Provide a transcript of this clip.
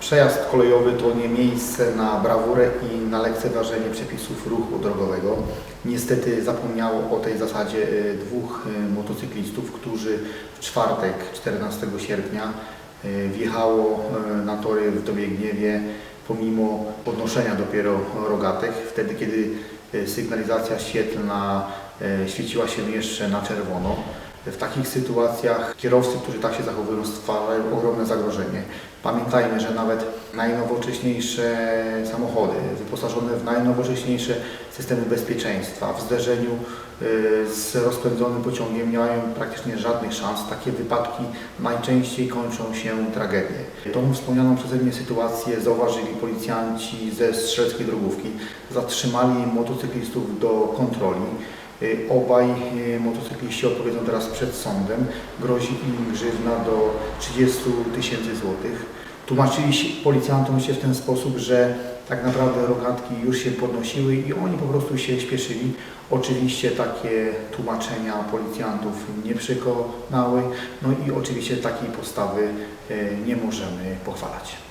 Przejazd kolejowy to nie miejsce na brawurę i na lekceważenie przepisów ruchu drogowego. Niestety zapomniało o tej zasadzie e, dwóch e, motocyklistów, którzy w czwartek 14 sierpnia e, wjechało na tory w Dobiegniewie pomimo podnoszenia dopiero rogatek, wtedy kiedy sygnalizacja świetlna świeciła się jeszcze na czerwono. W takich sytuacjach kierowcy, którzy tak się zachowują, stwarzają ogromne zagrożenie. Pamiętajmy, że nawet najnowocześniejsze samochody, wyposażone w najnowocześniejsze systemy bezpieczeństwa, w zderzeniu y, z rozpędzonym pociągiem nie mają praktycznie żadnych szans. Takie wypadki najczęściej kończą się tragedią. Tą wspomnianą przeze mnie sytuację zauważyli policjanci ze strzeleckiej drogówki. Zatrzymali motocyklistów do kontroli. Y, Obaj y, motocykliści odpowiedzą teraz przed sądem. Grozi im grzywna do 30 tysięcy złotych. Tłumaczyli się, policjantom się w ten sposób, że tak naprawdę rogatki już się podnosiły i oni po prostu się śpieszyli. Oczywiście takie tłumaczenia policjantów nie przekonały, no i oczywiście takiej postawy y, nie możemy pochwalać.